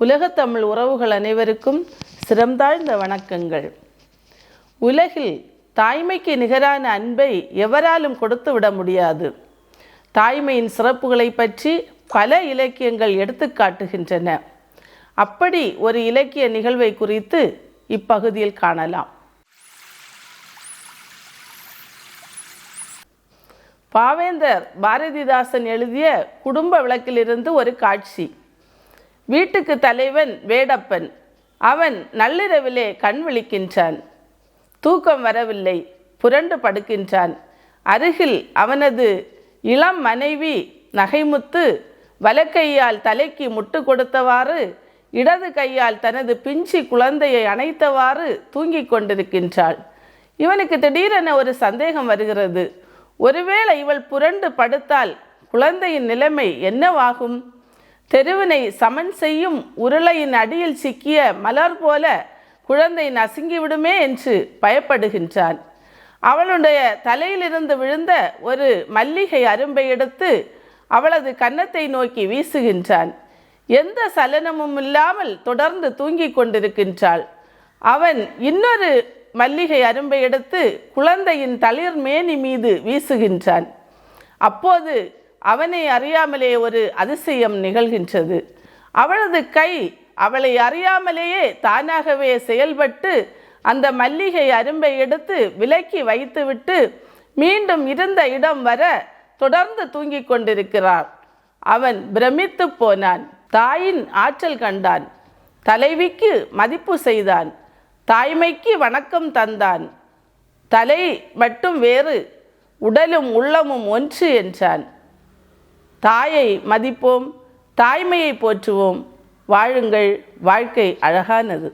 உலகத்தமிழ் உறவுகள் அனைவருக்கும் சிறந்தாழ்ந்த வணக்கங்கள். உலகில் தாய்மைக்கு நிகரான அன்பை எவராலும் கொடுத்து விட முடியாது. தாய்மையின் சிறப்புகளை பற்றி பல இலக்கியங்கள் எடுத்துக்காட்டுகின்றன அப்படி ஒரு இலக்கிய நிகழ்வை குறித்து இப்பகுதியில் காணலாம். பாவேந்தர் பாரதிதாசன் எழுதிய குடும்ப விளக்கிலிருந்து ஒரு காட்சி. வீட்டுக்கு தலைவன் வேடப்பன். அவன் நள்ளிரவிலே கண் விழிக்கின்றான். தூக்கம் வரவில்லை புரண்டு படுக்கின்றான். அருகில் அவனது இளம் மனைவி நகைமுத்து வலக்கையால் தலைக்கு முட்டு கொடுத்தவாறு இடது கையால் தனது பிஞ்சி குழந்தையை அணைத்தவாறு தூங்கிக் கொண்டிருக்கின்றாள். இவனுக்கு திடீரென ஒரு சந்தேகம் வருகிறது. ஒருவேளை இவள் புரண்டு படுத்தால் குழந்தையின் நிலைமை என்னவாகும்? தெருவினை சமன் செய்யும் உருளையின் அடியில் சிக்கிய மலர் போல குழந்தை நசுங்கிவிடுமே என்று பயப்படுகின்றான். அவளுடைய தலையிலிருந்து விழுந்த ஒரு மல்லிகை அரும்பை எடுத்து அவளது கன்னத்தை நோக்கி வீசுகின்றான். எந்த சலனமும் இல்லாமல் தொடர்ந்து தூங்கிக் கொண்டிருக்கின்றாள். அவன் இன்னொரு மல்லிகை அரும்பை எடுத்து குழந்தையின் தளிர் மேனி மீது வீசுகின்றான். அப்போது அவனை அறியாமலே ஒரு அதிசயம் நிகழ்கின்றது. அவளது கை அவளை அறியாமலேயே தானாகவே செயல்பட்டு அந்த மல்லிகை அரும்பை எடுத்து விலக்கி வைத்துவிட்டு மீண்டும் இருந்த இடம் வர தொடர்ந்து தூங்கிக் கொண்டிருக்கிறார் அவன் பிரமித்து போனான். தாயின் ஆற்றல் கண்டான். தலைவிக்கு மதிப்பு செய்தான். தாய்மைக்கு வணக்கம் தந்தான். தலை மட்டும் வேறு உடலும் உள்ளமும் ஒன்று என்றான். தாயை மதிப்போம் தாய்மையை போற்றுவோம். வாழுங்கள் வாழ்க்கை அழகானது.